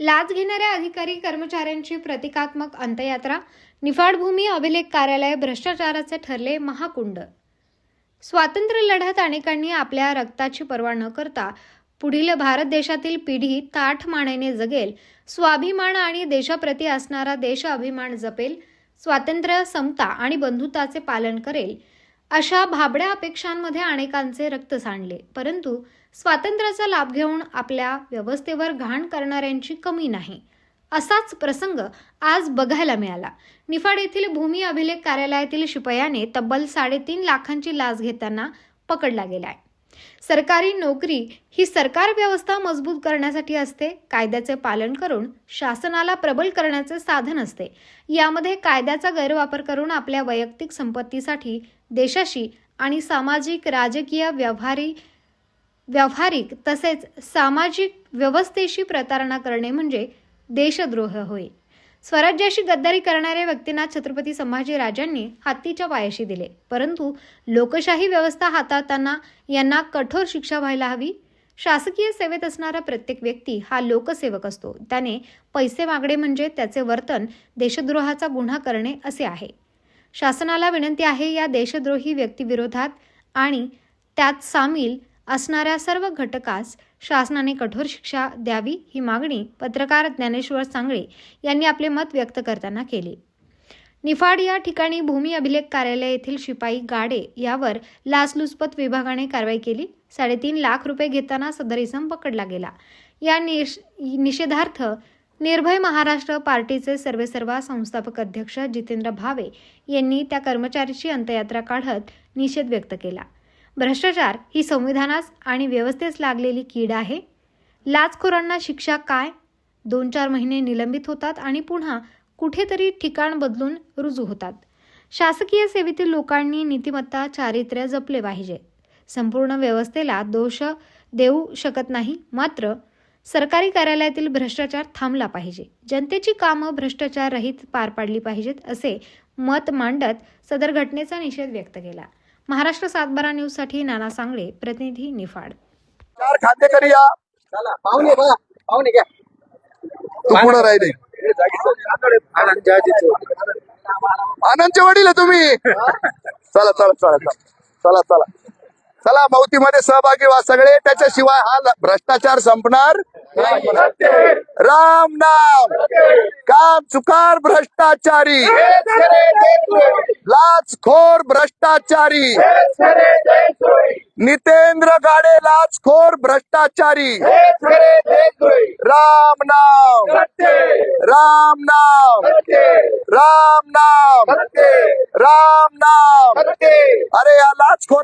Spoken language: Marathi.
लाच घेणाऱ्या अधिकारी कर्मचाऱ्यांची प्रतिकात्मक अंत्ययात्रा निफाड भूमी अभिलेख कार्यालय भ्रष्टाचाराचे ठरले महाकुंड. स्वातंत्र्य लढ्यात अनेकांनी आपल्या रक्ताची पर्वा न करता पुढील भारत देशातील पिढी ताठ मानेने जगेल. स्वाभिमान आणि देशाप्रती असणारा देश अभिमान जपेल. स्वातंत्र्य समता आणि बंधुताचे पालन करेल. अशा भाबड्या अपेक्षांमध्ये अनेकांचे रक्त सांडले. परंतु स्वातंत्र्याचा लाभ घेऊन आपल्या व्यवस्थेवर घाण करणाऱ्यांची कमी नाही. असाच प्रसंग आज बघायला मिळाला. निफाड येथील भूमी अभिलेख कार्यालयातील शिपयाने तब्बल साडेतीन लाखांची लाच घेताना पकडला गेलाय. सरकारी नोकरी ही सरकार व्यवस्था मजबूत करण्यासाठी असते कायद्याचे पालन करून शासनाला प्रबल करण्याचे साधन असते. यामध्ये कायद्याचा गैरवापर करून आपल्या वैयक्तिक संपत्तीसाठी देशाशी आणि सामाजिक राजकीय व्यवहारी व्यावहारिक तसेच सामाजिक व्यवस्थेशी प्रतारणा करणे म्हणजे देशद्रोह होय. स्वराज्याशी गद्दारी करणाऱ्या व्यक्तींना छत्रपती संभाजी राजांनी हत्तीच्या पायाशी दिले. परंतु लोकशाही व्यवस्था हाताळताना यांना कठोर शिक्षा व्हायला हवी. शासकीय सेवेत असणारा प्रत्येक व्यक्ती हा लोकसेवक असतो. त्याने पैसे मागणे म्हणजे त्याचे वर्तन देशद्रोहाचा गुन्हा करणे असे आहे. शासनाला विनंती आहे या देशद्रोही व्यक्तीविरोधात आणि त्यात सामील असणाऱ्या सर्व घटकास शासनाने कठोर शिक्षा द्यावी ही मागणी पत्रकार ज्ञानेश्वर सांगळे यांनी आपले मत व्यक्त करताना केली. निफाड या ठिकाणी भूमी अभिलेख कार्यालय येथील शिपाई गाडे यावर लाचलुचपत विभागाने कारवाई केली. साडेतीन लाख रुपये घेताना सदर इसम पकडला गेला. या निष निषेधार्थ निर्भय महाराष्ट्र पार्टीचे सर्वेसर्वा संस्थापक अध्यक्ष जितेंद्र भावे यांनी त्या कर्मचाऱ्याची अंत्ययात्रा काढत निषेध व्यक्त केला. भ्रष्टाचार ही संविधानास आणि व्यवस्थेस लागलेली कीड आहे. लाचखोरांना शिक्षा काय? दोन चार महिने निलंबित होतात आणि पुन्हा कुठेतरी ठिकाण बदलून रुजू होतात. शासकीय सेवेतील लोकांनी नीतिमत्ता चारित्र्य जपले पाहिजे. संपूर्ण व्यवस्थेला दोष देऊ शकत नाही मात्र सरकारी कार्यालयातील भ्रष्टाचार थांबला पाहिजे. जनतेची कामं भ्रष्टाचार रहित पार पाडली पाहिजेत असे मत मांडत सदर घटनेचा निषेध व्यक्त केला. महाराष्ट्र सातबारा न्यूजसाठी नाना सांगळे प्रतिनिधी निफाड. चार खातेकरी या चला पाहुणे पाहुणे घ्या. तू पुढे राहिले? आनंदचे वडील आहे तुम्ही. चला चला चला चला चला चला. चला मौतीमध्ये सहभागी व्हा सगळे. त्याच्याशिवाय हा भ्रष्टाचार संपणार राम नाम. काम चुकार भ्रष्टाचारी. लाचखोर भ्रष्टाचारी. नितेंद्र गाडे लाचखोर भ्रष्टाचारी. राम नाम. राम नाम. राम नाम. राम नाम. अरे या लाचखोर